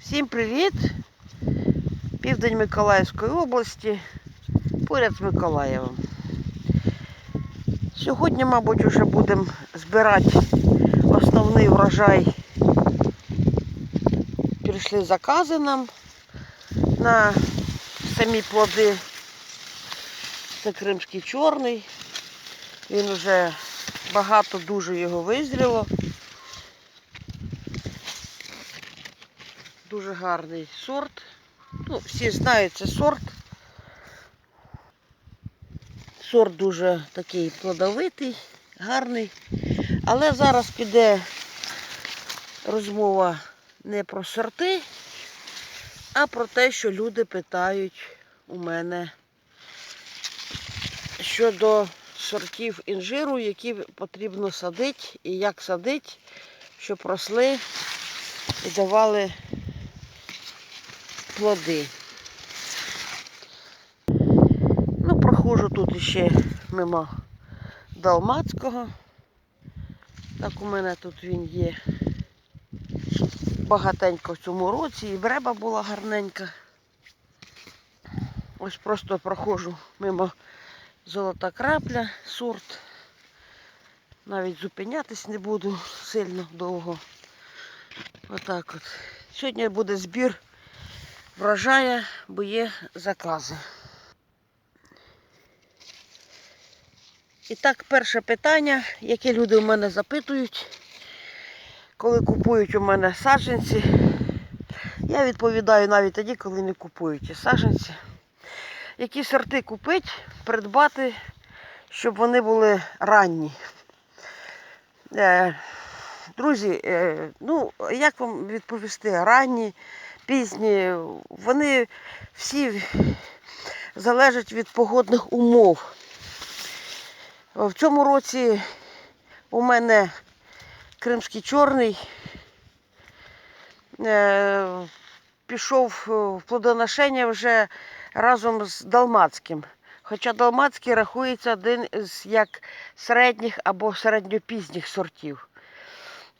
Всім привіт! Південь Миколаївської області, поряд з Миколаєвом. Сьогодні, мабуть, вже будемо збирати основний врожай. Прийшли закази нам на самі плоди. Це кримський чорний. Він вже багато дуже його визріло. Дуже гарний сорт. Ну, всі знають це сорт. Сорт дуже такий плодовитий, гарний. Але зараз піде розмова не про сорти, а про те, що люди питають у мене щодо сортів інжиру, які потрібно садити і як садити, щоб росли і давали плоди. Ну, проходжу тут ще мимо Далмацького. Так у мене тут він є багатенько в цьому році, і бреба була гарненька. Ось просто проходжу мимо золота крапля, сорт. Навіть зупинятись не буду сильно довго. Отак от. Сьогодні буде збір врожая, бо є закази. І так, перше питання, яке люди у мене запитують, коли купують у мене саджанці. Я відповідаю навіть тоді, коли не купують ті саджанці. Які сорти купити, придбати, щоб вони були ранні. Е, Друзі, е, ну як вам відповісти? Ранні, пізні, вони всі залежать від погодних умов. В цьому році у мене кримський чорний е, пішов в плодоношення вже разом з Далмацьким. Хоча Далмацький рахується один з як середніх або середньопізніх сортів.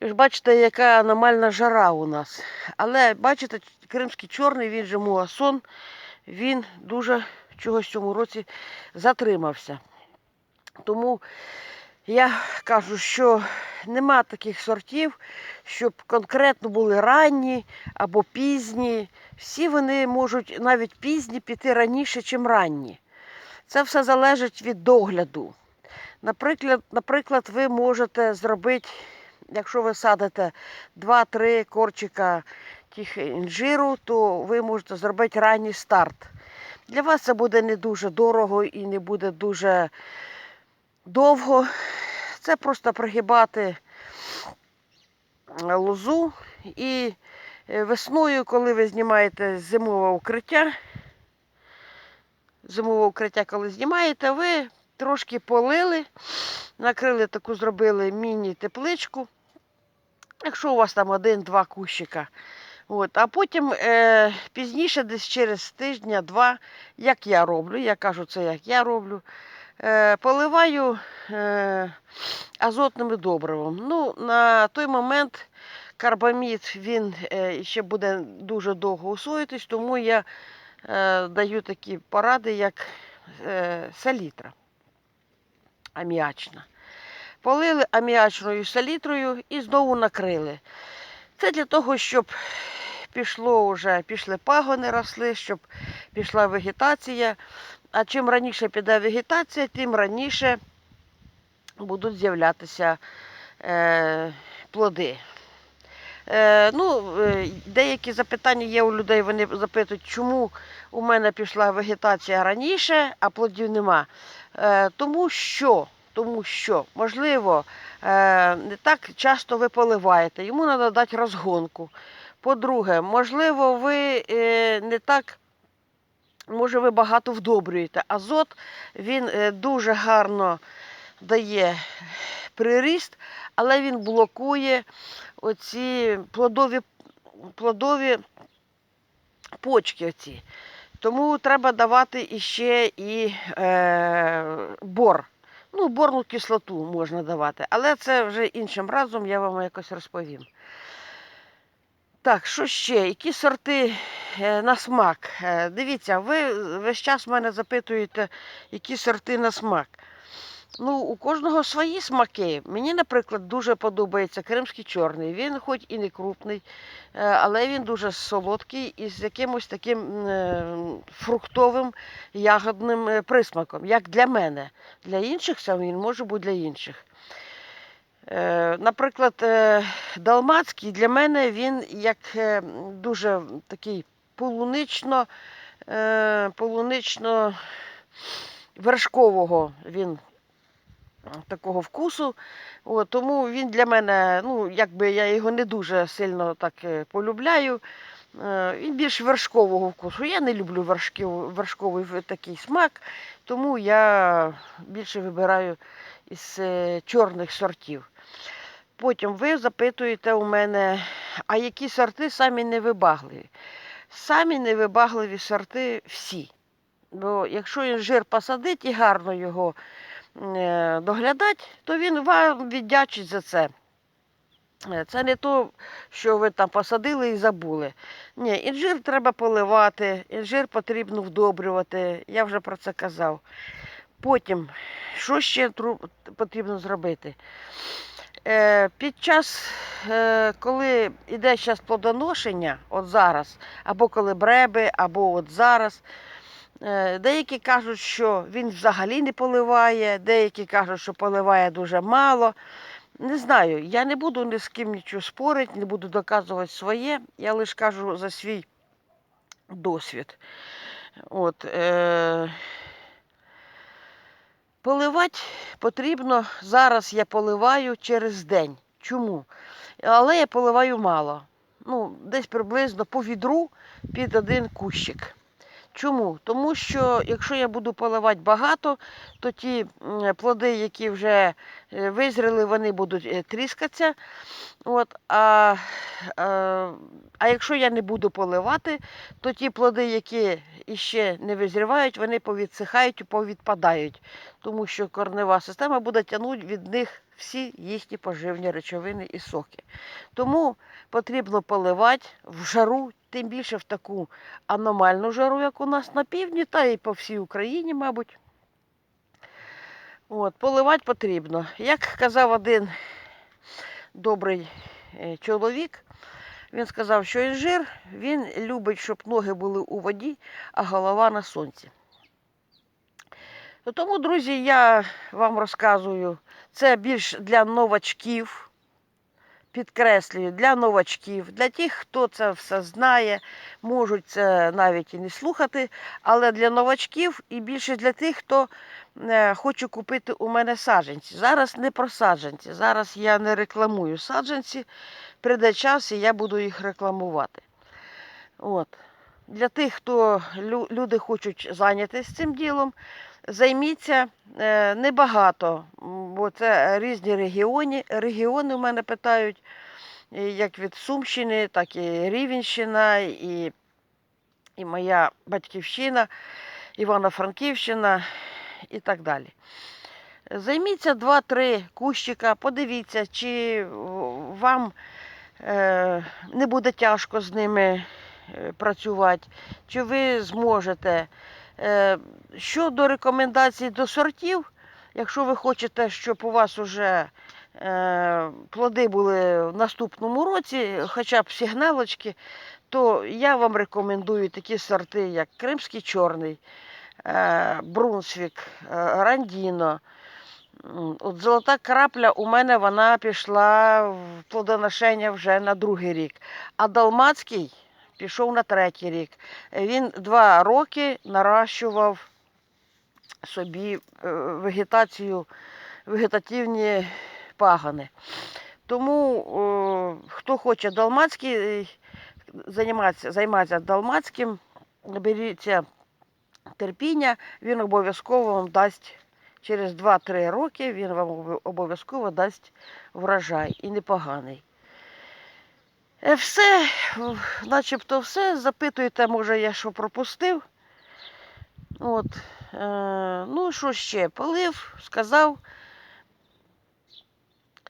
Ви ж бачите, яка аномальна жара у нас. Але бачите, кримський чорний, він же муасон, він дуже чогось в цьому році затримався. Тому я кажу, що нема таких сортів, щоб конкретно були ранні або пізні. Всі вони можуть навіть пізні піти раніше, ніж ранні. Це все залежить від догляду. Наприклад, наприклад, ви можете зробити, якщо ви садите 2-3 корчика тих інжиру, то ви можете зробити ранній старт. Для вас це буде не дуже дорого і не буде дуже довго. Це просто пригибати лозу і е, весною, коли ви знімаєте зимове укриття, зимове укриття, коли знімаєте, ви трошки полили, накрили таку, зробили міні-тепличку. Якщо у вас там один-два кущика. От. А потім е, пізніше, десь через тижня-два, як я роблю, я кажу це, як я роблю, е, поливаю е, азотним добривом. Ну, на той момент карбамід він е, ще буде дуже довго усвоїтись, тому я е, даю такі поради, як е, селітра аміачна. Полили аміачною селітрою і знову накрили. Це для того, щоб пішло вже, пішли пагони росли, щоб пішла вегетація. А чим раніше піде вегетація, тим раніше будуть з'являтися е, плоди. Е, ну, е, Деякі запитання є у людей, вони запитують, чому у мене пішла вегетація раніше, а плодів нема. Е, тому що, тому що, можливо, е, не так часто ви поливаєте, йому треба дати розгонку. По-друге, можливо, ви е, не так, може, ви багато вдобрюєте. Азот він е, дуже гарно дає приріст, але він блокує оці плодові, плодові почки. Оці. Тому треба давати іще і е, бор. Ну, борну кислоту можна давати, але це вже іншим разом я вам якось розповім. Так, що ще? Які сорти е, на смак? Е, Дивіться, ви весь час мене запитуєте, які сорти на смак. Ну, у кожного свої смаки. Мені, наприклад, дуже подобається кримський чорний. Він хоч і не крупний, е, але він дуже солодкий і з якимось таким е, фруктовим ягодним е, присмаком, як для мене. Для інших це він може бути для інших. Наприклад, далмацький для мене він як дуже такий полунично, полунично вершкового він такого вкусу. От, тому він для мене, ну, якби я його не дуже сильно так е, полюбляю. Е, Він більш вершкового вкусу. Я не люблю вершків, вершковий такий смак, тому я більше вибираю із е, чорних сортів. Потім ви запитуєте у мене, а які сорти самі невибагливі? Самі невибагливі сорти всі. Бо якщо інжир посадить і гарно його доглядати, то він вам віддячить за це. Е, Це не то, що ви там посадили і забули. Ні, інжир треба поливати, інжир потрібно вдобрювати. Я вже про це казав. Потім, що ще потрібно зробити? Е, Під час, е, коли йде зараз плодоношення, от зараз, або коли бреби, або от зараз, е, деякі кажуть, що він взагалі не поливає, деякі кажуть, що поливає дуже мало. Не знаю, я не буду ні з ким нічого спорити, не буду доказувати своє, я лише кажу за свій досвід. От, е, поливати потрібно, зараз я поливаю через день. Чому? Але я поливаю мало. Ну, десь приблизно по відру під один кущик. Чому? Тому що якщо я буду поливати багато, то ті плоди, які вже е, визріли, вони будуть е, тріскатися. От, а, а, а якщо я не буду поливати, то ті плоди, які іще не визрівають, вони повідсихають і повідпадають, тому що корнева система буде тягнути від них всі їхні поживні речовини і соки. Тому потрібно поливати в жару, тим більше в таку аномальну жару, як у нас на півдні, та і по всій Україні, мабуть. От, поливати потрібно. Як казав один добрий е, чоловік, він сказав, що інжир він любить, щоб ноги були у воді, а голова на сонці. То Тому, друзі, я вам розказую, це більш для новачків, підкреслюю, для новачків, для тих, хто це все знає, можуть це навіть і не слухати, але для новачків і більше для тих, хто е, хоче купити у мене саджанці. Зараз не про саджанці, зараз я не рекламую саджанці, прийде час і я буду їх рекламувати. От. Для тих, хто люди хочуть зайнятися цим ділом, займіться е, небагато, бо це різні регіони. Регіони у мене питають, як від Сумщини, так і Рівенщина, і, і моя батьківщина, Івано-Франківщина і так далі. Займіться 2-3 кущика, подивіться, чи вам е, не буде тяжко з ними е, працювати, чи ви зможете. Е, Щодо рекомендацій до сортів, якщо ви хочете, щоб у вас уже е, плоди були в наступному році, хоча б сигналочки, то я вам рекомендую такі сорти, як Кримський чорний, е, Брунсвік, Рандіно. От золота крапля у мене вона пішла в плодоношення вже на другий рік. А Далмацький пішов на третій рік. Е, Він два роки наращував собі е, вегетацію, вегетативні пагани. Тому о, хто хоче далмацький, е, займатися, займатися далмацьким, беріться терпіння, він обов'язково вам дасть через 2-3 роки, він вам обов'язково дасть врожай і непоганий. Е, Все, начебто все. Запитуєте, може, я що пропустив. От. Е, ну, що ще? Полив, сказав.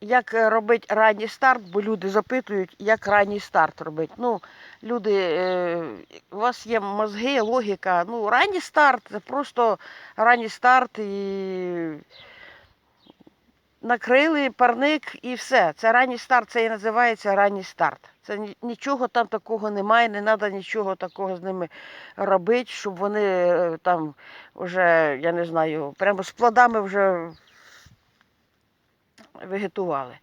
як робити ранній старт, бо люди запитують, як ранній старт робити. Ну, люди, е, у вас є мозги, логіка. Ну, ранній старт це просто ранній старт і накрили парник і все. Це ранній старт, це і називається ранній старт. Це нічого там такого немає, не треба нічого такого з ними робити, щоб вони е, там вже, я не знаю, прямо з плодами вже вегетували.